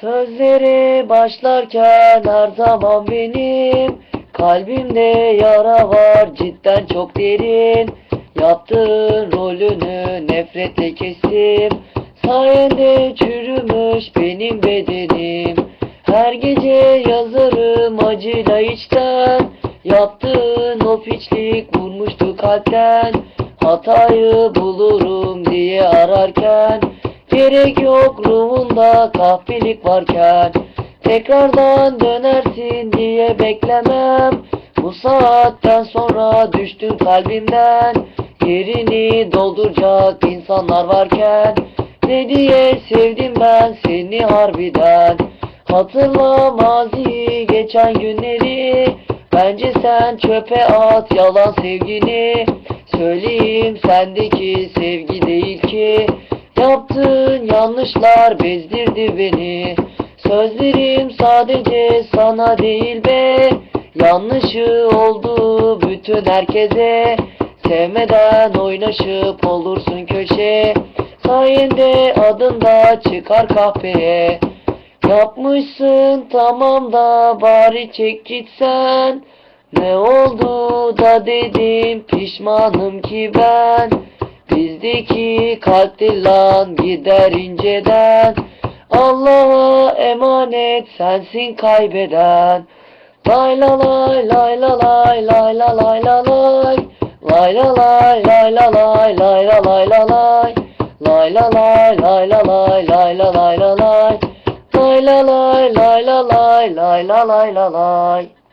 Sözleri başlarken her zaman benim Kalbimde yara var. Cidden çok derin Yaptığın rolünü nefretle kestim. Sayende çürümüş benim bedenim. Her gece yazarım acıyla içten. Yaptığın o piçlik vurmuştu kalpten. Hatayı bulurum diye ararken Gerek yok ruhunda kahpelik varken. Tekrardan dönersin diye beklemem. Bu saatten sonra düştün kalbimden. Yerini dolduracak insanlar varken. Ne diye sevdim ben seni harbiden? Hatırla maziyi geçen günleri. Bence sen çöpe at yalan sevgini. Söyleyeyim sendeki sevgi değil ki. Yaptığın yanlışlar bezdirdi beni. Sözlerim sadece sana değil be. Yanlışı oldu bütün herkese. Sevmeden oynaşıp olursun köşe. Sayende adın da çıkar kahveye. Yapmışsın tamam da bari çek gitsen Ne oldu da dedim pişmanım ki ben Bizdeki kalpti lan gider inceden Allah'a emanet sensin kaybeden Lay la lay lay la lay lay la lay la lay Lay la lay lay la lay lay la lay la lay Lay la lay lay la lay lay la lay la lay Lay la lay lay la lay lay la lay la lay